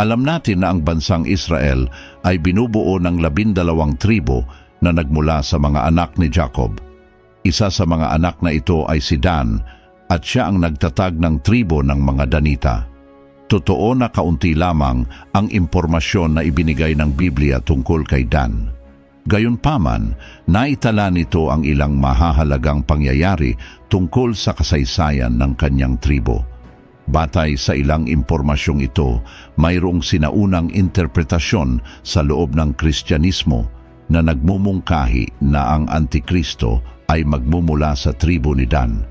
Alam natin na ang bansang Israel ay binubuo ng labindalawang tribo na nagmula sa mga anak ni Jacob. Isa sa mga anak na ito ay si Dan at siya ang nagtatag ng tribo ng mga Danita. Totoo na kaunti lamang ang impormasyon na ibinigay ng Biblia tungkol kay Dan. Gayunpaman, naitala nito ang ilang mahahalagang pangyayari tungkol sa kasaysayan ng kanyang tribo. Batay sa ilang impormasyong ito, mayroong sinaunang interpretasyon sa loob ng Kristyanismo na nagmumungkahi na ang Antikristo ay magmumula sa tribo ni Dan.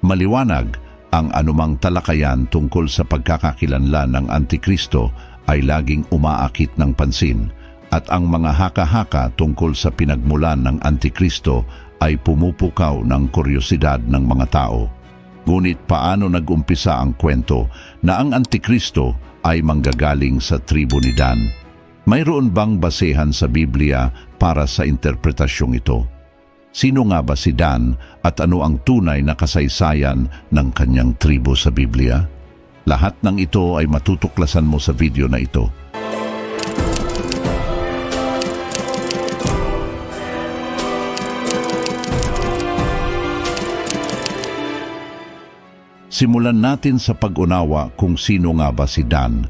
Maliwanag, ang anumang talakayan tungkol sa pagkakakilanlan ng Antikristo ay laging umaakit ng pansin at ang mga haka-haka tungkol sa pinagmulan ng Antikristo ay pumupukaw ng kuryosidad ng mga tao. Ngunit paano nag-umpisa ang kwento na ang Antikristo ay manggagaling sa tribo ni Dan? Mayroon bang basehan sa Biblia para sa interpretasyong ito? Sino nga ba si Dan at ano ang tunay na kasaysayan ng kanyang tribo sa Biblia? Lahat ng ito ay matutuklasan mo sa video na ito. Simulan natin sa pag-unawa kung sino nga ba si Dan.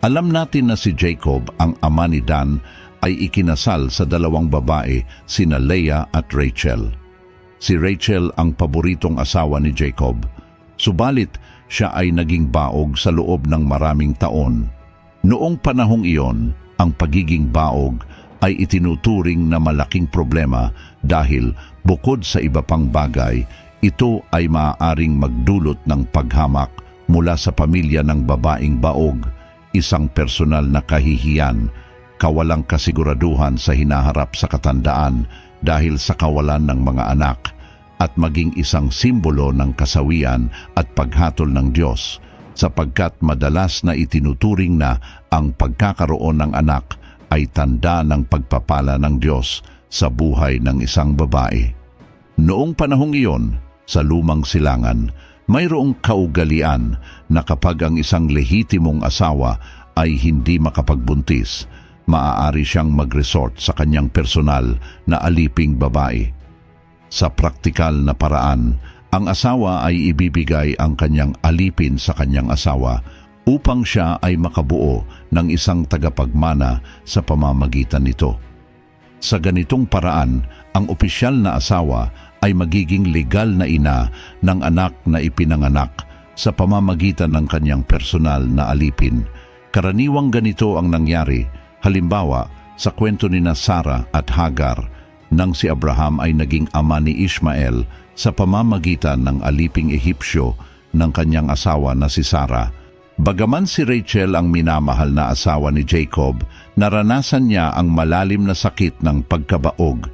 Alam natin na si Jacob, ang ama ni Dan, ay ikinasal sa dalawang babae, sina Leah at Rachel. Si Rachel ang paboritong asawa ni Jacob. Subalit, siya ay naging baog sa loob ng maraming taon. Noong panahong iyon, ang pagiging baog ay itinuturing na malaking problema dahil bukod sa iba pang bagay, ito ay maaaring magdulot ng paghamak mula sa pamilya ng babaeng baog, isang personal na kahihiyan, kawalang kasiguraduhan sa hinaharap sa katandaan dahil sa kawalan ng mga anak, at maging isang simbolo ng kasawian at paghatol ng Diyos sapagkat madalas na itinuturing na ang pagkakaroon ng anak ay tanda ng pagpapala ng Diyos sa buhay ng isang babae. Noong panahong iyon, sa lumang silangan, mayroong kaugalian na kapag ang isang lehitimong asawa ay hindi makapagbuntis, maaari siyang mag-resort sa kanyang personal na aliping babae. Sa praktikal na paraan, ang asawa ay ibibigay ang kanyang alipin sa kanyang asawa upang siya ay makabuo ng isang tagapagmana sa pamamagitan nito. Sa ganitong paraan, ang opisyal na asawa ay magiging legal na ina ng anak na ipinanganak sa pamamagitan ng kanyang personal na alipin. Karaniwang ganito ang nangyari, halimbawa sa kwento ni Sarah at Hagar nang si Abraham ay naging ama ni Ishmael sa pamamagitan ng aliping Ehipsyo ng kanyang asawa na si Sarah. Bagaman si Rachel ang minamahal na asawa ni Jacob, naranasan niya ang malalim na sakit ng pagkabaog.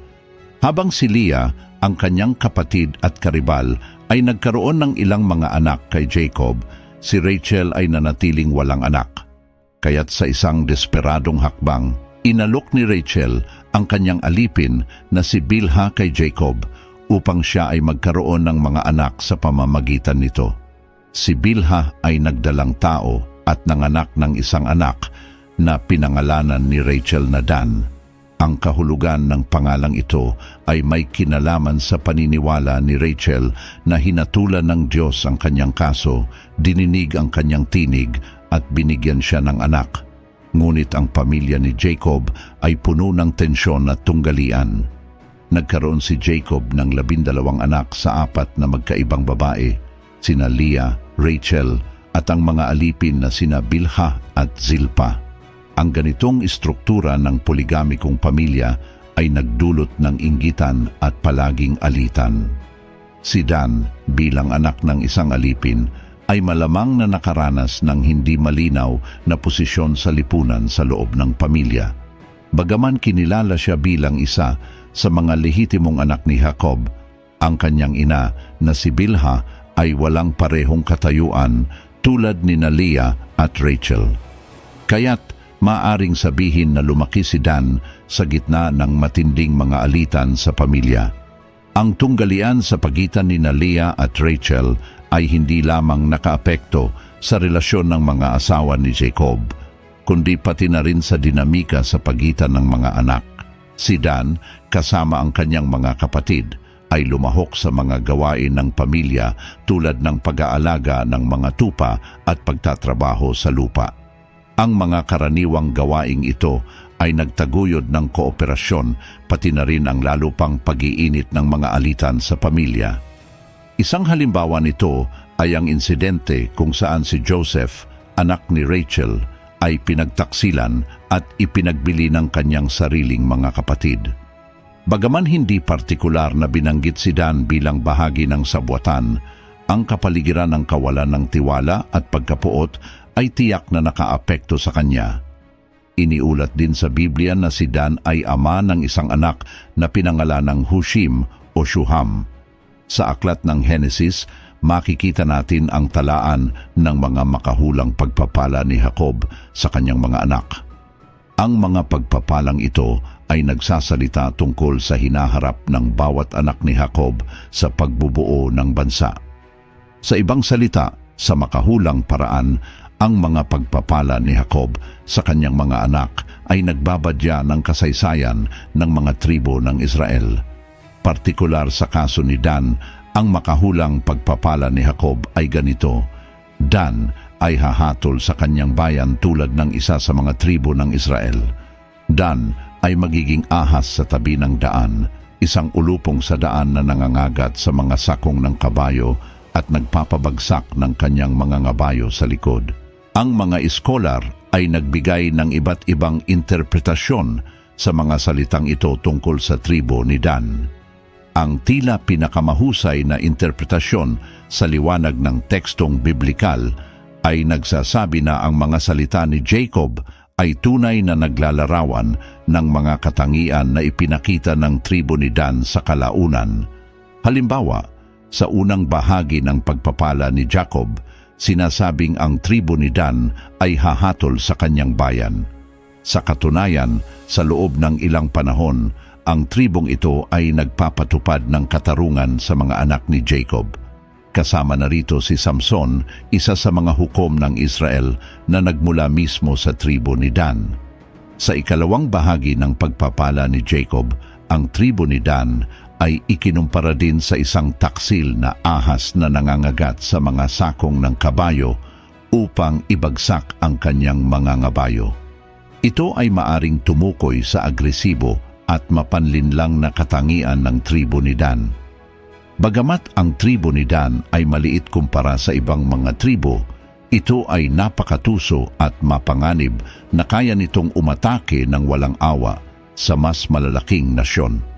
Habang si Leah, ang kanyang kapatid at karibal, ay nagkaroon ng ilang mga anak kay Jacob, si Rachel ay nanatiling walang anak. Kaya't sa isang desperadong hakbang, inalok ni Rachel ang kanyang alipin na si Bilha kay Jacob upang siya ay magkaroon ng mga anak sa pamamagitan nito. Si Bilha ay nagdalang tao at nanganak ng isang anak na pinangalanan ni Rachel na Dan. Ang kahulugan ng pangalang ito ay may kinalaman sa paniniwala ni Rachel na hinatulan ng Diyos ang kanyang kaso, dininig ang kanyang tinig at binigyan siya ng anak. Ngunit ang pamilya ni Jacob ay puno ng tensyon at tunggalian. Nagkaroon si Jacob ng labindalawang anak sa apat na magkaibang babae, sina Leah, Rachel at ang mga alipin na sina Bilha at Zilpa. Ang ganitong istruktura ng poligamikong pamilya ay nagdulot ng inggitan at palaging alitan. Si Dan, bilang anak ng isang alipin, ay malamang na nakaranas ng hindi malinaw na posisyon sa lipunan sa loob ng pamilya. Bagaman kinilala siya bilang isa sa mga lehitimong anak ni Jacob, ang kanyang ina na si Bilha ay walang parehong katayuan tulad ni Nalia at Rachel. Kaya't maaring sabihin na lumaki si Dan sa gitna ng matinding mga alitan sa pamilya. Ang tunggalian sa pagitan ni Nalia at Rachel ay hindi lamang nakaapekto sa relasyon ng mga asawa ni Jacob. kundi pati na rin sa dinamika sa pagitan ng mga anak. Si Dan, kasama ang kanyang mga kapatid, ay lumahok sa mga gawain ng pamilya tulad ng pag-aalaga ng mga tupa at pagtatrabaho sa lupa. Ang mga karaniwang gawaing ito ay nagtaguyod ng kooperasyon pati na rin ang lalo pang pag-iinit ng mga alitan sa pamilya. Isang halimbawa nito ay ang insidente kung saan si Joseph, anak ni Rachel, ay pinagtaksilan at ipinagbili ng kanyang sariling mga kapatid. Bagaman hindi partikular na binanggit si Dan bilang bahagi ng sabwatan, ang kapaligiran ng kawalan ng tiwala at pagkapuot ay tiyak na nakaapekto sa kanya. Iniulat din sa Biblia na si Dan ay ama ng isang anak na pinangalan ng Hushim o Shuham. Sa aklat ng Henesis, makikita natin ang talaan ng mga makahulang pagpapala ni Jacob sa kanyang mga anak. Ang mga pagpapalang ito ay nagsasalita tungkol sa hinaharap ng bawat anak ni Jacob sa pagbubuo ng bansa. Sa ibang salita, sa makahulang paraan, ang mga pagpapala ni Jacob sa kanyang mga anak ay nagbabadya ng kasaysayan ng mga tribo ng Israel. Partikular sa kaso ni Dan, ang makahulang pagpapala ni Jacob ay ganito. Dan ay hahatol sa kanyang bayan tulad ng isa sa mga tribo ng Israel. Dan ay magiging ahas sa tabi ng daan, isang ulupong sa daan na nangangagat sa mga sakong ng kabayo at nagpapabagsak ng kanyang mga ngabayo sa likod. Ang mga iskolar ay nagbigay ng iba't ibang interpretasyon sa mga salitang ito tungkol sa tribo ni Dan. Ang tila pinakamahusay na interpretasyon sa liwanag ng tekstong biblikal ay nagsasabi na ang mga salita ni Jacob ay tunay na naglalarawan ng mga katangian na ipinakita ng tribo ni Dan sa kalaunan. Halimbawa, sa unang bahagi ng pagpapala ni Jacob, sinasabing ang tribo ni Dan ay hahatol sa kanyang bayan. Sa katunayan, sa loob ng ilang panahon, ang tribong ito ay nagpapatupad ng katarungan sa mga anak ni Jacob. Kasama na rito si Samson, isa sa mga hukom ng Israel na nagmula mismo sa tribo ni Dan. Sa ikalawang bahagi ng pagpapala ni Jacob, ang tribo ni Dan ay ikinumpara din sa isang taksil na ahas na nangangagat sa mga sakong ng kabayo upang ibagsak ang kanyang mga ngabayo. Ito ay maaring tumukoy sa agresibo at mapanlinlang na katangian ng tribo ni Dan. Bagamat ang tribo ni Dan ay maliit kumpara sa ibang mga tribo, ito ay napakatuso at mapanganib na kaya nitong umatake ng walang awa sa mas malalaking nasyon.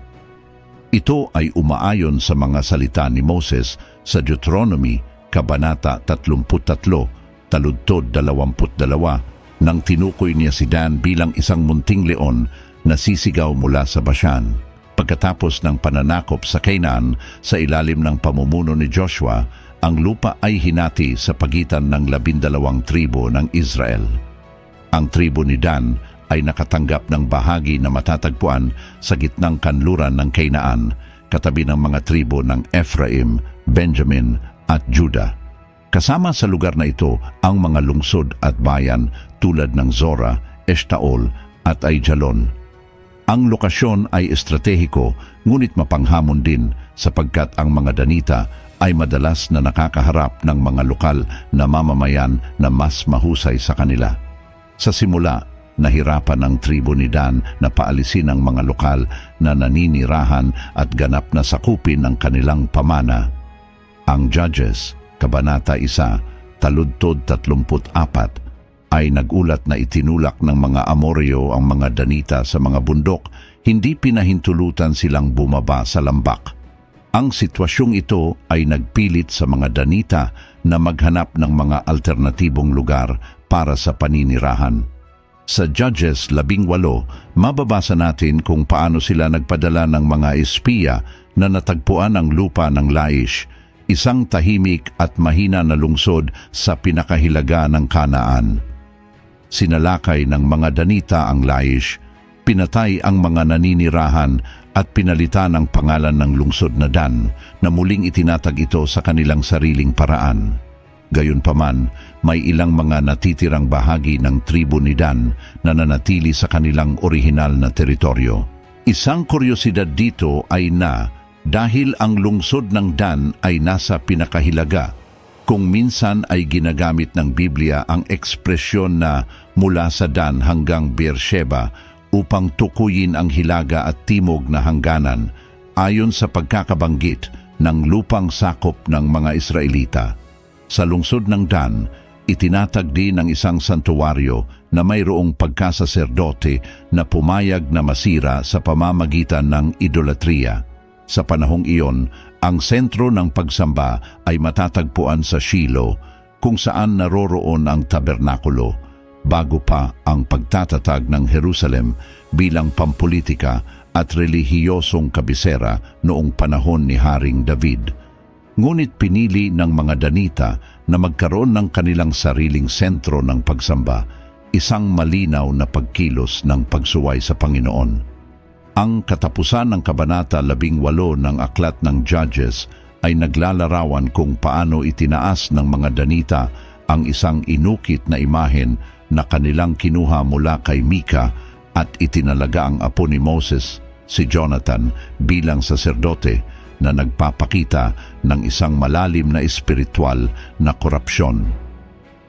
Ito ay umaayon sa mga salita ni Moses sa Deuteronomy, Kabanata 33, Taludtod 22, nang tinukoy niya si Dan bilang isang munting leon na sisigaw mula sa Bashan. Pagkatapos ng pananakop sa Canaan sa ilalim ng pamumuno ni Joshua, ang lupa ay hinati sa pagitan ng labindalawang tribo ng Israel. Ang tribo ni Dan ay nakatanggap ng bahagi na matatagpuan sa gitnang kanluran ng Canaan, katabi ng mga tribo ng Ephraim, Benjamin at Judah. Kasama sa lugar na ito ang mga lungsod at bayan tulad ng Zora, Eshtaol at Aijalon. Ang lokasyon ay estratehiko ngunit mapanghamon din sapagkat ang mga Danita ay madalas na nakakaharap ng mga lokal na mamamayan na mas mahusay sa kanila. Sa simula, nahirapan ang tribo ni Dan na paalisin ang mga lokal na naninirahan at ganap na sakupin ang kanilang pamana. Ang Judges, Kabanata 1, Taludtod 34, ay nagulat na itinulak ng mga Amoryo ang mga Danita sa mga bundok, hindi pinahintulutan silang bumaba sa lambak. Ang sitwasyong ito ay nagpilit sa mga Danita na maghanap ng mga alternatibong lugar para sa paninirahan. Sa Judges 18, mababasa natin kung paano sila nagpadala ng mga espiya na natagpuan ang lupa ng Laish, isang tahimik at mahina na lungsod sa pinakahilaga ng Kanaan. Sinalakay ng mga Danita ang Laish, pinatay ang mga naninirahan at pinalitan ang pangalan ng lungsod na Dan na muling itinatag ito sa kanilang sariling paraan. Gayunpaman, may ilang mga natitirang bahagi ng tribo ni Dan na nanatili sa kanilang orihinal na teritoryo. Isang kuryosidad dito ay na dahil ang lungsod ng Dan ay nasa pinakahilaga, kung minsan ay ginagamit ng Biblia ang ekspresyon na mula sa Dan hanggang Beersheba upang tukuyin ang hilaga at timog na hangganan ayon sa pagkakabanggit ng lupang sakop ng mga Israelita. Sa lungsod ng Dan, itinatag din ang isang santuwaryo na mayroong pagkasaserdote na pumayag na masira sa pamamagitan ng idolatriya. Sa panahong iyon, ang sentro ng pagsamba ay matatagpuan sa Shiloh kung saan naroroon ang tabernakulo bago pa ang pagtatatag ng Jerusalem bilang pampolitika at relihiyosong kabisera noong panahon ni Haring David. Ngunit pinili ng mga Danita na magkaroon ng kanilang sariling sentro ng pagsamba, isang malinaw na pagkilos ng pagsuway sa Panginoon. Ang katapusan ng Kabanata 18 ng Aklat ng Judges ay naglalarawan kung paano itinaas ng mga Danita ang isang inukit na imahen na kanilang kinuha mula kay Mika at itinalaga ang apo ni Moses, si Jonathan, bilang saserdote na nagpapakita ng isang malalim na espiritual na korupsyon.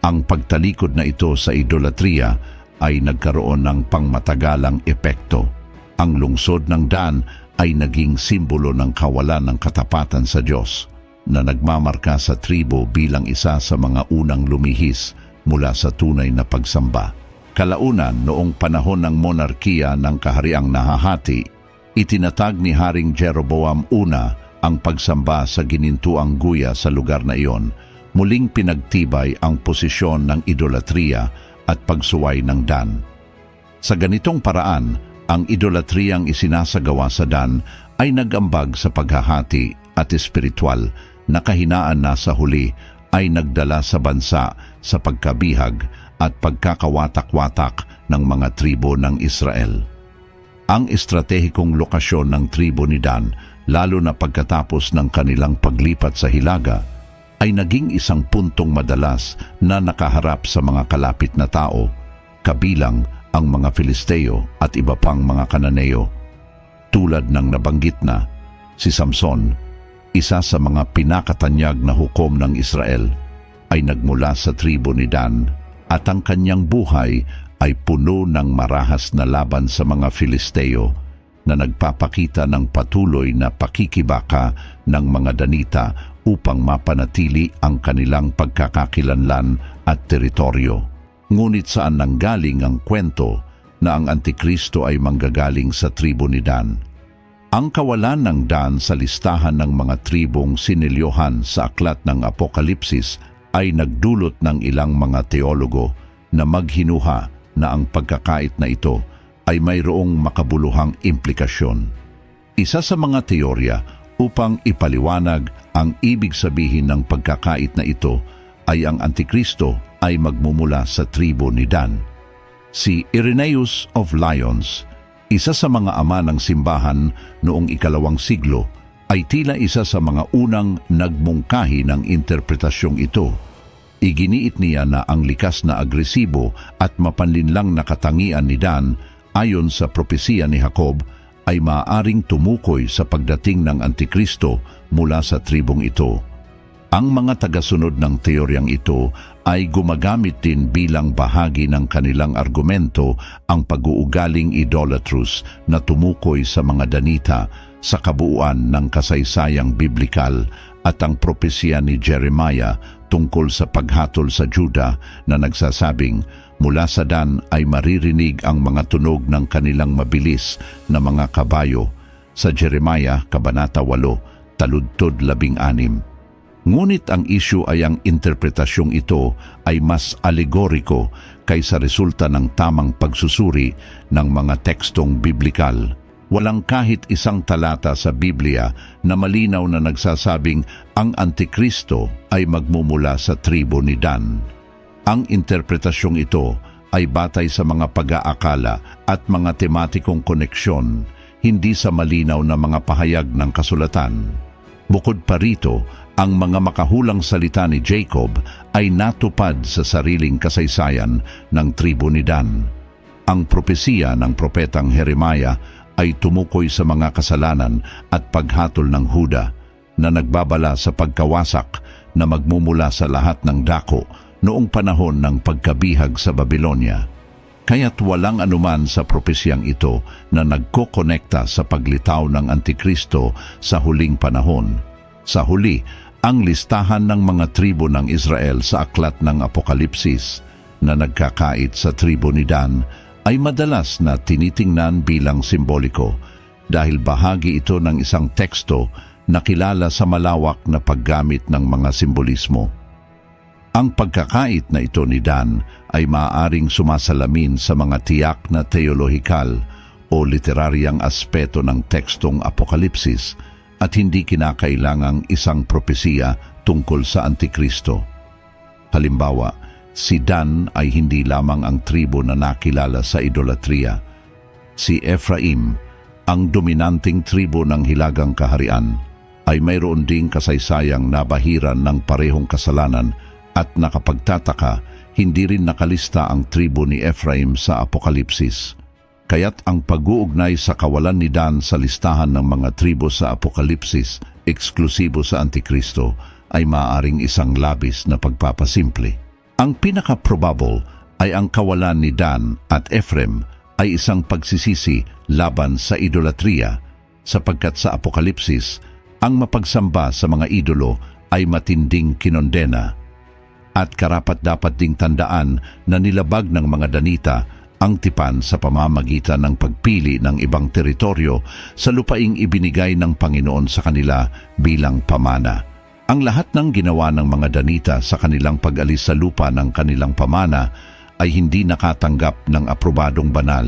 Ang pagtalikod na ito sa idolatria ay nagkaroon ng pangmatagalang epekto ang lungsod ng Dan ay naging simbolo ng kawalan ng katapatan sa Diyos na nagmamarka sa tribo bilang isa sa mga unang lumihis mula sa tunay na pagsamba. Kalaunan noong panahon ng monarkiya ng kahariang nahahati, itinatag ni Haring Jeroboam una ang pagsamba sa ginintuang guya sa lugar na iyon, muling pinagtibay ang posisyon ng idolatriya at pagsuway ng Dan. Sa ganitong paraan, ang idolatriyang isinasagawa sa Dan ay nagambag sa paghahati at espiritual na kahinaan na sa huli ay nagdala sa bansa sa pagkabihag at pagkakawatak-watak ng mga tribo ng Israel. Ang estratehikong lokasyon ng tribo ni Dan, lalo na pagkatapos ng kanilang paglipat sa Hilaga, ay naging isang puntong madalas na nakaharap sa mga kalapit na tao, kabilang ang mga Filisteo at iba pang mga Kananeo. Tulad ng nabanggit na, si Samson, isa sa mga pinakatanyag na hukom ng Israel, ay nagmula sa tribo ni Dan at ang kanyang buhay ay puno ng marahas na laban sa mga Filisteo na nagpapakita ng patuloy na pakikibaka ng mga Danita upang mapanatili ang kanilang pagkakakilanlan at teritoryo. Ngunit saan nanggaling ang kwento na ang Antikristo ay manggagaling sa tribo ni Dan? Ang kawalan ng Dan sa listahan ng mga tribong sinilyohan sa aklat ng Apokalipsis ay nagdulot ng ilang mga teologo na maghinuha na ang pagkakait na ito ay mayroong makabuluhang implikasyon. Isa sa mga teorya upang ipaliwanag ang ibig sabihin ng pagkakait na ito ay ang Antikristo ay magmumula sa tribo ni Dan. Si Irenaeus of Lyons, isa sa mga ama ng simbahan noong ikalawang siglo, ay tila isa sa mga unang nagmungkahi ng interpretasyong ito. Iginiit niya na ang likas na agresibo at mapanlinlang na katangian ni Dan ayon sa propesiya ni Jacob ay maaaring tumukoy sa pagdating ng Antikristo mula sa tribong ito. Ang mga tagasunod ng teoryang ito ay gumagamit din bilang bahagi ng kanilang argumento ang pag-uugaling idolatrous na tumukoy sa mga danita sa kabuuan ng kasaysayang biblikal at ang propesya ni Jeremiah tungkol sa paghatol sa Juda na nagsasabing mula sa Dan ay maririnig ang mga tunog ng kanilang mabilis na mga kabayo sa Jeremiah Kabanata 8, Taludtod 16. Ngunit ang isyu ay ang interpretasyong ito ay mas alegoriko kaysa resulta ng tamang pagsusuri ng mga tekstong biblikal. Walang kahit isang talata sa Biblia na malinaw na nagsasabing ang Antikristo ay magmumula sa tribo ni Dan. Ang interpretasyong ito ay batay sa mga pag-aakala at mga tematikong koneksyon, hindi sa malinaw na mga pahayag ng kasulatan. Bukod pa rito, ang mga makahulang salita ni Jacob ay natupad sa sariling kasaysayan ng tribo ni Dan. Ang propesiya ng propetang Jeremiah ay tumukoy sa mga kasalanan at paghatol ng Huda na nagbabala sa pagkawasak na magmumula sa lahat ng dako noong panahon ng pagkabihag sa Babylonia. Kaya't walang anuman sa propesiyang ito na nagkokonekta sa paglitaw ng Antikristo sa huling panahon. Sa huli, ang listahan ng mga tribo ng Israel sa aklat ng Apokalipsis na nagkakait sa tribo ni Dan ay madalas na tinitingnan bilang simboliko dahil bahagi ito ng isang teksto na kilala sa malawak na paggamit ng mga simbolismo. Ang pagkakait na ito ni Dan ay maaaring sumasalamin sa mga tiyak na teolohikal o literaryang aspeto ng tekstong apokalipsis at hindi kinakailangang isang propesiya tungkol sa Antikristo. Halimbawa, si Dan ay hindi lamang ang tribo na nakilala sa idolatria. Si Ephraim, ang dominanting tribo ng Hilagang Kaharian, ay mayroon ding kasaysayang nabahiran ng parehong kasalanan at nakapagtataka, hindi rin nakalista ang tribo ni Ephraim sa Apokalipsis. Kaya't ang pag-uugnay sa kawalan ni Dan sa listahan ng mga tribo sa Apokalipsis, eksklusibo sa Antikristo, ay maaaring isang labis na pagpapasimple. Ang pinaka-probable ay ang kawalan ni Dan at Ephraim ay isang pagsisisi laban sa idolatria sapagkat sa Apokalipsis, ang mapagsamba sa mga idolo ay matinding kinondena at karapat dapat ding tandaan na nilabag ng mga danita ang tipan sa pamamagitan ng pagpili ng ibang teritoryo sa lupaing ibinigay ng Panginoon sa kanila bilang pamana. Ang lahat ng ginawa ng mga danita sa kanilang pag-alis sa lupa ng kanilang pamana ay hindi nakatanggap ng aprobadong banal.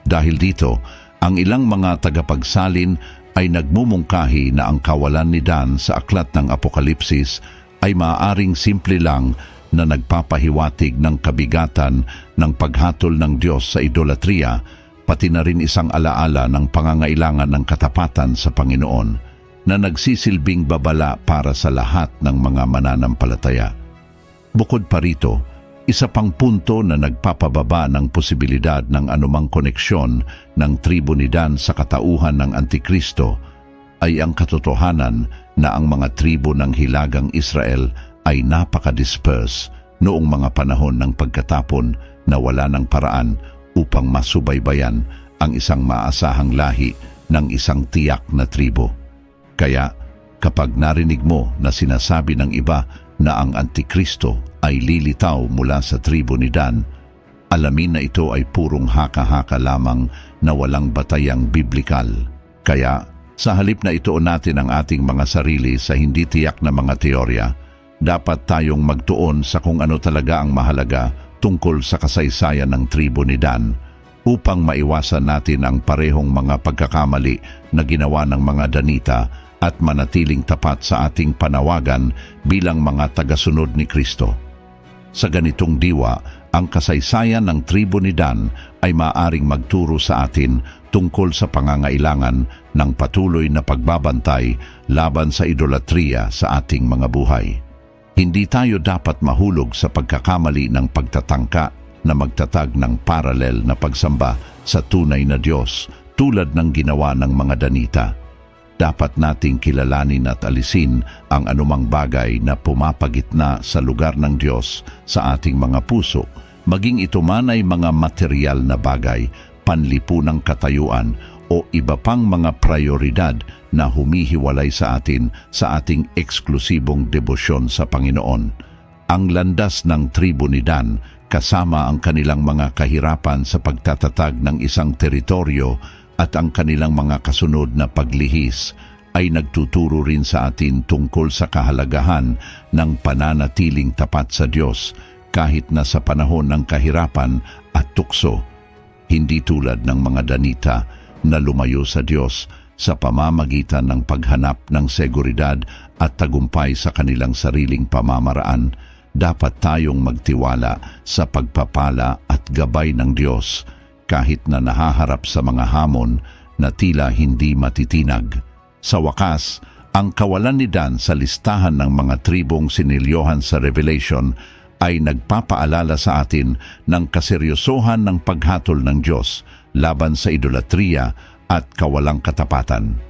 Dahil dito, ang ilang mga tagapagsalin ay nagmumungkahi na ang kawalan ni Dan sa aklat ng Apokalipsis ay maaaring simple lang na nagpapahiwatig ng kabigatan ng paghatol ng Diyos sa idolatria, pati na rin isang alaala ng pangangailangan ng katapatan sa Panginoon na nagsisilbing babala para sa lahat ng mga mananampalataya. Bukod pa rito, isa pang punto na nagpapababa ng posibilidad ng anumang koneksyon ng tribo ni Dan sa katauhan ng Antikristo ay ang katotohanan na ang mga tribo ng Hilagang Israel ay napaka-disperse noong mga panahon ng pagkatapon na wala ng paraan upang masubaybayan ang isang maasahang lahi ng isang tiyak na tribo. Kaya kapag narinig mo na sinasabi ng iba na ang Antikristo ay lilitaw mula sa tribo ni Dan, alamin na ito ay purong haka-haka lamang na walang batayang biblikal. Kaya sa halip na ituon natin ang ating mga sarili sa hindi tiyak na mga teorya, dapat tayong magtuon sa kung ano talaga ang mahalaga tungkol sa kasaysayan ng tribo ni Dan upang maiwasan natin ang parehong mga pagkakamali na ginawa ng mga Danita at manatiling tapat sa ating panawagan bilang mga tagasunod ni Kristo. Sa ganitong diwa, ang kasaysayan ng tribo ni Dan ay maaring magturo sa atin tungkol sa pangangailangan ng patuloy na pagbabantay laban sa idolatria sa ating mga buhay. Hindi tayo dapat mahulog sa pagkakamali ng pagtatangka na magtatag ng paralel na pagsamba sa tunay na Diyos tulad ng ginawa ng mga danita. Dapat nating kilalanin at alisin ang anumang bagay na pumapagitna sa lugar ng Diyos sa ating mga puso, maging ito man ay mga material na bagay panlipunang katayuan o iba pang mga prioridad na humihiwalay sa atin sa ating eksklusibong debosyon sa Panginoon. Ang landas ng tribo ni Dan kasama ang kanilang mga kahirapan sa pagtatatag ng isang teritoryo at ang kanilang mga kasunod na paglihis ay nagtuturo rin sa atin tungkol sa kahalagahan ng pananatiling tapat sa Diyos kahit na sa panahon ng kahirapan at tukso. Hindi tulad ng mga danita na lumayo sa Diyos sa pamamagitan ng paghanap ng seguridad at tagumpay sa kanilang sariling pamamaraan, dapat tayong magtiwala sa pagpapala at gabay ng Diyos kahit na nahaharap sa mga hamon na tila hindi matitinag. Sa wakas, Ang kawalan ni Dan sa listahan ng mga tribong sinilyohan sa Revelation ay nagpapaalala sa atin ng kaseryosohan ng paghatol ng Diyos laban sa idolatriya at kawalang katapatan.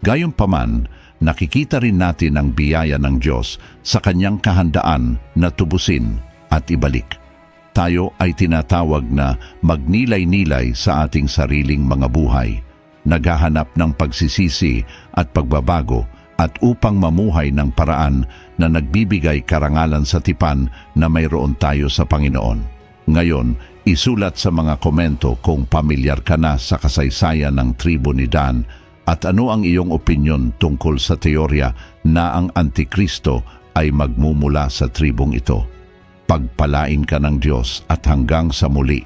Gayunpaman, nakikita rin natin ang biyaya ng Diyos sa kanyang kahandaan na tubusin at ibalik. Tayo ay tinatawag na magnilay-nilay sa ating sariling mga buhay, naghahanap ng pagsisisi at pagbabago at upang mamuhay ng paraan na nagbibigay karangalan sa tipan na mayroon tayo sa Panginoon. Ngayon, isulat sa mga komento kung pamilyar ka na sa kasaysayan ng tribo ni Dan at ano ang iyong opinyon tungkol sa teorya na ang Antikristo ay magmumula sa tribong ito. Pagpalain ka ng Diyos at hanggang sa muli.